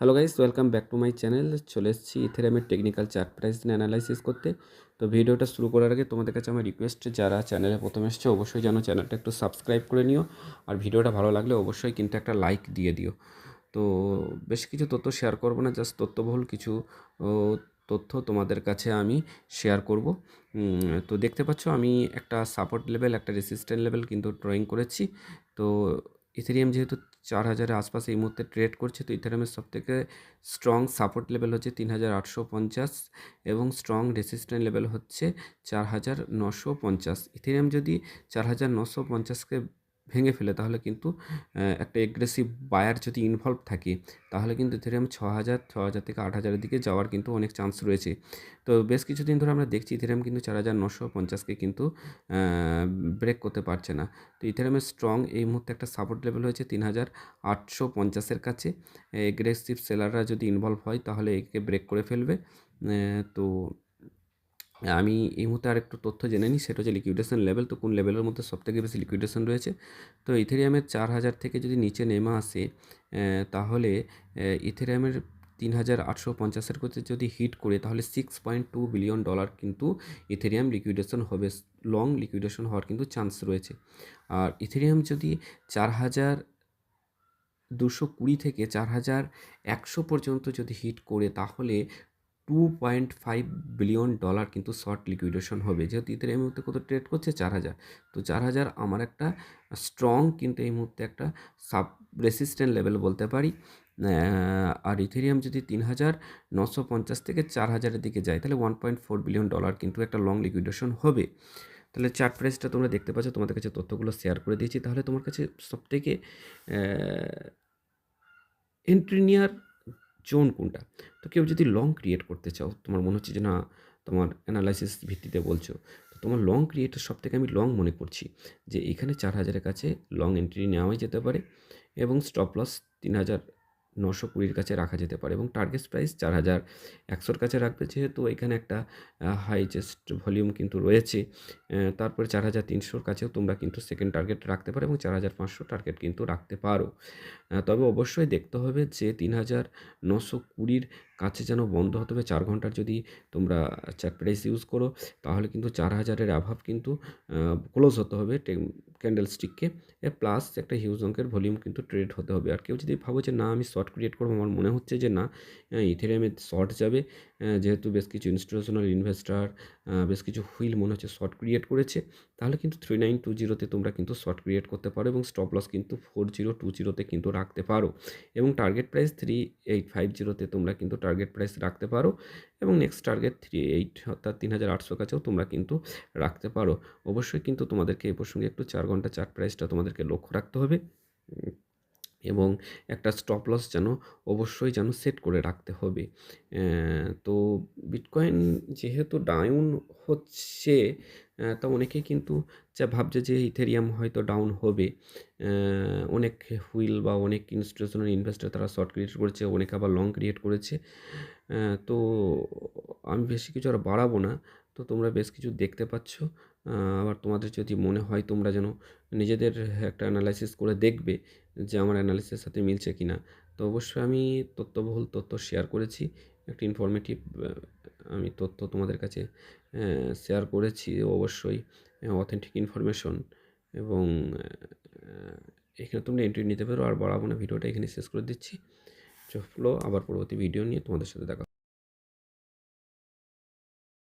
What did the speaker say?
Hello guys welcome back to my channel চলে এসেছি ইথেরিয়ামের টেকনিক্যাল চার্ট প্রাইস নিয়ে অ্যানালাইসিস করতে। তো ভিডিওটা শুরু করার আগে তোমাদের কাছে আমার রিকোয়েস্ট যারা চ্যানেলে প্রথমে এসছে, অবশ্যই যেন চ্যানেলটা একটু সাবস্ক্রাইব করে নিও। আর ভিডিওটা ভালো লাগলে অবশ্যই কিন্তু একটা লাইক দিয়ে দিও। তো বেশ কিছু তথ্য শেয়ার করব না জাস্ট তথ্যবহুল কিছু তথ্য তোমাদের কাছে আমি শেয়ার করব। তো দেখতে পাচ্ছ আমি একটা সাপোর্ট লেভেল একটা রেসিস্ট্যান্ট লেভেল কিন্তু ড্রয়িং করেছি। তো ইথেরিয়াম যেহেতু চার হাজারের আশপাশে এই মুহূর্তে ট্রেড করছে, তো ইথেরিয়ামের সবথেকে স্ট্রং সাপোর্ট লেভেল হচ্ছে তিন হাজার আটশো পঞ্চাশ এবং স্ট্রং রেসিস্ট্যান্ট লেভেল হচ্ছে চার হাজার নশো পঞ্চাশ। ইথেরিয়াম যদি চার হাজার নশো পঞ্চাশকে ভেঙে ফেলে, তাহলে কিন্তু একটা এগ্রেসিভ বায়ার যদি ইনভলভ থাকে, তাহলে কিন্তু ইথেরিয়াম ছ হাজার ছ হাজার থেকে আট হাজারের দিকে যাওয়ার কিন্তু অনেক চান্স রয়েছে। তো বেশ কিছুদিন ধরে আমরা দেখছি ইথেরিয়াম কিন্তু চার হাজার নশো পঞ্চাশকে কিন্তু ব্রেক করতে পারছে না। তো ইথেরিয়ামের স্ট্রং এই মুহূর্তে একটা সাপোর্ট লেভেল হয়েছে তিন হাজার আটশো পঞ্চাশের কাছে। এগ্রেসিভ সেলাররা যদি ইনভলভ হয়, তাহলে একে ব্রেক করে ফেলবে। তো আমি এই মুহূর্তে আর একটু তথ্য জেনে নিই, সেটা হচ্ছে লিকুইডেশন লেভেল তো কোন লেভেলের মধ্যে সবথেকে বেশি লিকুইডেশন রয়েছে? তো ইথেরিয়ামের চার হাজার থেকে যদি নিচে নেমে আসে তাহলে ইথেরিয়ামের তিন হাজার আটশো পঞ্চাশের করতে যদি হিট করে, তাহলে six point two billion dollar কিন্তু ইথেরিয়াম লিকুইডেশন হবে লং লিকুইডেশন হওয়ার কিন্তু চান্স রয়েছে। আর ইথেরিয়াম যদি চার হাজার দুশো কুড়ি থেকে চার হাজার একশো পর্যন্ত যদি হিট করে, তাহলে two point five billion dollar কিন্তু শর্ট লিকুইডেশন হবে। যেহেতু ইথের এই মুহূর্তে কত ট্রেড করছে? চার হাজার। তো চার হাজার আমার একটা স্ট্রং কিন্তু এই মুহূর্তে একটা সাব রেসিস্ট্যান্ট লেভেল বলতে পারি। আর ইথেরিয়াম যদি তিন হাজার নশো পঞ্চাশ থেকে চার হাজারের দিকে যায়, তাহলে one point four billion dollar কিন্তু একটা লং লিকুইডেশন হবে। তাহলে চার্ট প্রাইসটা তোমরা দেখতে পাচ্ছ, তোমাদের কাছে তথ্যগুলো শেয়ার করে দিয়েছি। তাহলে তোমার কাছে সবথেকে এন্ট্রি নেওয়ার জোন কোনটা? তো কেউ যদি লং ক্রিয়েট করতে চাও, তোমার মনে হচ্ছে যে না, তোমার অ্যানালাইসিস ভিত্তিতে বলছো, তো তোমার লং ক্রিয়েটের সব থেকে আমি লং মনে করছি যে এখানে চার হাজারের কাছে লং এন্ট্রি নেওয়াই যেতে পারে এবং স্টপ লস তিন হাজার নশো কুড়ির কাছে রাখা যেতে পারে এবং টার্গেট প্রাইস চার হাজার একশোর কাছে রাখবে। যেহেতু এখানে একটা হাইজেস্ট ভলিউম কিন্তু রয়েছে তারপরে চার হাজার তিনশোর কাছেও তোমরা কিন্তু সেকেন্ড টার্গেট রাখতে পারো এবং চার হাজার পাঁচশো টার্গেট কিন্তু রাখতে পারো। তবে অবশ্যই দেখতে হবে যে তিন হাজার নশো কুড়ির কাছে যেন বন্ধ হতে হবে, চার ঘণ্টার যদি তোমরা চার প্রাইস ইউজ করো, তাহলে কিন্তু চার হাজারের অভাব কিন্তু ক্লোজ হতে হবে। ক্যান্ডেল স্টিককে প্লাস একটা হিউজ অঙ্কের ভলিউম কিন্তু ট্রেড হতে হবে। আর কেউ যদি ভাবো যে না, আমি শর্ট ক্রিয়েট করব, আমার মনে হচ্ছে যে না ইথেরিয়ামে শর্ট যাবে যেহেতু বেশ কিছু ইনস্টিটিউশনাল ইনভেস্টার বেশ কিছু হুইল মনে হচ্ছে শর্ট ক্রিয়েট করেছে, তাহলে কিন্তু থ্রি নাইন টু জিরোতে তোমরা কিন্তু শর্ট ক্রিয়েট করতে পারো এবং স্টপ লস কিন্তু ফোর জিরো টু জিরোতে কিন্তু রাখতে পারো। এবং target price three eight five জিরোতে তোমরা কিন্তু টার্গেট প্রাইস রাখতে পারো এবং নেক্সট টার্গেট থ্রি এইট অর্থাৎ তিন হাজার আটশো কাছেও তোমরা কিন্তু রাখতে পারো। অবশ্যই কিন্তু তোমাদেরকে এই প্রসঙ্গে একটু চার ঘণ্টা চার্ট প্রাইসটা তোমাদেরকে লক্ষ্য রাখতে হবে। এবং একটা স্টপ লস যেন অবশ্যই যেন সেট করে রাখতে হবে। তো বিটকয়েন যেহেতু ডাউন হচ্ছে তা অনেকেই কিন্তু যা ভাবছে যে ইথেরিয়াম হয়তো ডাউন হবে। অনেক হুইল বা অনেক ইনস্টিটিউশনাল ইনভেস্টর তারা শর্ট ক্রিয়েট করেছে, অনেকে আবার লং ক্রিয়েট করেছে। তো আমি বেশি কিছু আর বাড়াবো না। তো তোমরা বেশ কিছু দেখতে পাচ্ছ। আবার তোমাদের যদি মনে হয় তোমরা যেন নিজেদের একটা অ্যানালাইসিস করে দেখবে যে আমার অ্যানালিসিসের সাথে মিলছে কি না তো অবশ্যই আমি তথ্যবহুল তথ্য শেয়ার করেছি। একটা ইনফরমেটিভ আমি তথ্য তোমাদের কাছে শেয়ার করেছি অবশ্যই অথেন্টিক ইনফরমেশন এবং এখানে তোমরা এন্ট্রি নিতে পারো। আর বাড়াবো না, ভিডিওটা এখানে শেষ করে দিচ্ছি। চলো, আবার পরবর্তী ভিডিও নিয়ে তোমাদের সাথে দেখা